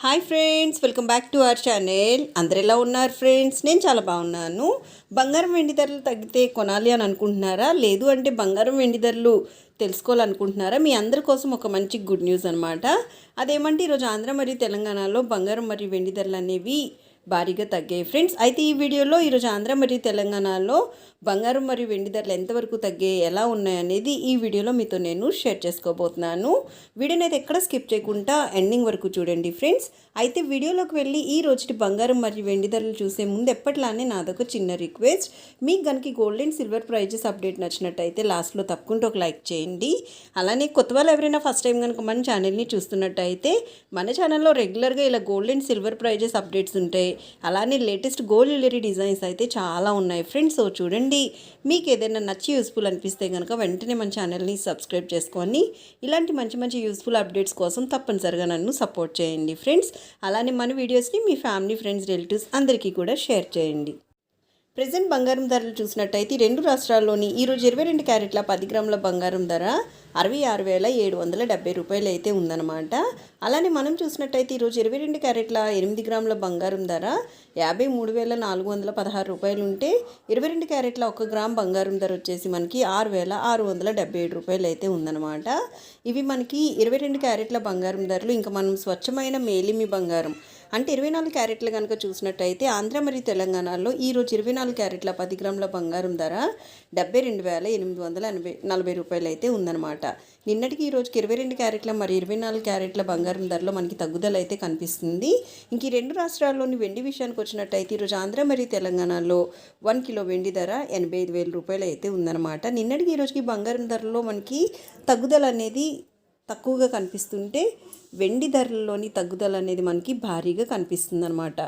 Hi friends welcome back to our channel. అందరు ఎలా ఉన్నారు ఫ్రెండ్స్? నేను చాలా బాగున్నాను. బంగారం వెండి ధరలు తగ్గితే కొనాలి అని అనుకుంటున్నారా? లేదు అంటే బంగారం వెండి ధరలు తెలుసుకోవాలనుకుంటున్నారా? మీ అందరి కోసం ఒక మంచి గుడ్ న్యూస్ అనమాట అదేమంటే ఈరోజు ఆంధ్ర మరియు తెలంగాణలో బంగారం మరియు వెండి ధరలు అనేవి భారీగా తగ్గాయి. ఫ్రెండ్స్ అయితే ఈ వీడియోలో ఈరోజు ఆంధ్ర మరియు తెలంగాణలో బంగారం మరియు వెండి ధరలు ఎంతవరకు తగ్గాయి ఎలా ఉన్నాయి అనేది ఈ వీడియోలో మీతో నేను షేర్ చేసుకోబోతున్నాను. వీడియోని అయితే ఎక్కడ స్కిప్ చేయకుండా ఎండింగ్ వరకు చూడండి ఫ్రెండ్స్. అయితే వీడియోలోకి వెళ్ళి ఈ రోజుటి బంగారం మరియు వెండి ధరలు చూసే ముందు ఎప్పట్లానే నాదొక చిన్న రిక్వెస్ట్. మీకు కనుక gold and silver prizes update నచ్చినట్టయితే లాస్ట్లో తప్పకుండా ఒక లైక్ చేయండి. అలానే కొత్త వాళ్ళు ఎవరైనా ఫస్ట్ టైం కనుక మన ఛానల్ని చూస్తున్నట్టయితే మన ఛానల్లో రెగ్యులర్గా ఇలా gold and silver prizes updates ఉంటాయి. అలానే లేటెస్ట్ గోల్డ్ జ్యువెలరీ డిజైన్స్ అయితే చాలా ఉన్నాయి. ఫ్రెండ్స్ సో చూడండి. మీకు ఏదైనా నచ్చి యూస్ఫుల్ అనిపిస్తే కనుక వెంటనే మన ఛానల్ని సబ్స్క్రైబ్ చేసుకొని ఇలాంటి మంచి మంచి యూస్ఫుల్ అప్డేట్స్ కోసం తప్పనిసరిగా నన్ను సపోర్ట్ చేయండి. ఫ్రెండ్స్ అలానే మన వీడియోస్ని మీ ఫ్యామిలీ ఫ్రెండ్స్ రిలేటివ్స్ అందరికీ కూడా షేర్ చేయండి. ప్రజెంట్ బంగారం ధరలు చూసినట్టయితే రెండు రాష్ట్రాల్లోని ఈరోజు ఇరవై రెండు క్యారెట్ల పది గ్రాముల బంగారం ధర అరవై ఆరు వేల ఏడు వందల డెబ్బై రూపాయలు అయితే ఉందన్నమాట. అలానే మనం చూసినట్టయితే ఈరోజు ఇరవై రెండు క్యారెట్ల ఎనిమిది గ్రాముల బంగారం ధర యాభై మూడు వేల నాలుగు వందల పదహారు రూపాయలు ఉంటే ఇరవై రెండు క్యారెట్ల ఒక గ్రామ్ బంగారం ధర వచ్చేసి మనకి ఆరు వేల ఆరు వందల డెబ్బై ఏడు రూపాయలు అయితే ఉందన్నమాట. ఇవి మనకి ఇరవై రెండు క్యారెట్ల బంగారం ధరలు ఇంకా మనం స్వచ్ఛమైన మేలిమి బంగారం అంటే ఇరవై నాలుగు క్యారెట్లు కనుక చూసినట్టయితే ఆంధ్ర మరియు తెలంగాణలో ఈరోజు ఇరవై నాలుగు క్యారెట్ల పది గ్రాముల బంగారం ధర డెబ్బై రెండు వేల ఎనిమిది వందల ఎనభై నలభై రూపాయలు అయితే ఉందన్నమాట. నిన్నటికి ఈ రోజుకి ఇరవై రెండు క్యారెట్ల మరి ఇరవై నాలుగు క్యారెట్ల బంగారం ధరలో మనకి తగ్గుదల అయితే కనిపిస్తుంది. ఇంక ఈ రెండు రాష్ట్రాల్లోని వెండి విషయానికి వచ్చినట్టయితే ఈరోజు ఆంధ్ర మరియు తెలంగాణలో వన్ కిలో వెండి ధర ఎనభై ఐదు వేల రూపాయలు అయితే ఉందన్నమాట. నిన్నటికి ఈ రోజుకి బంగారం ధరలో మనకి తగ్గుదల అనేది తక్కువగా కనిపిస్తుంటే వెండి ధరల్లోని తగ్గుదల అనేది మనకి భారీగా కనిపిస్తుందన్నమాట.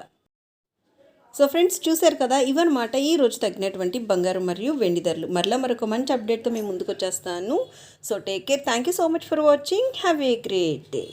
సో ఫ్రెండ్స్ చూశారు కదా ఇవన్నమాట ఈ రోజు తగ్గినటువంటి బంగారం మరియు వెండి ధరలు. మరలా మరొక మంచి అప్డేట్తో మేము ముందుకు వచ్చేస్తాను so take care. Thank you so much for watching. Have a great day.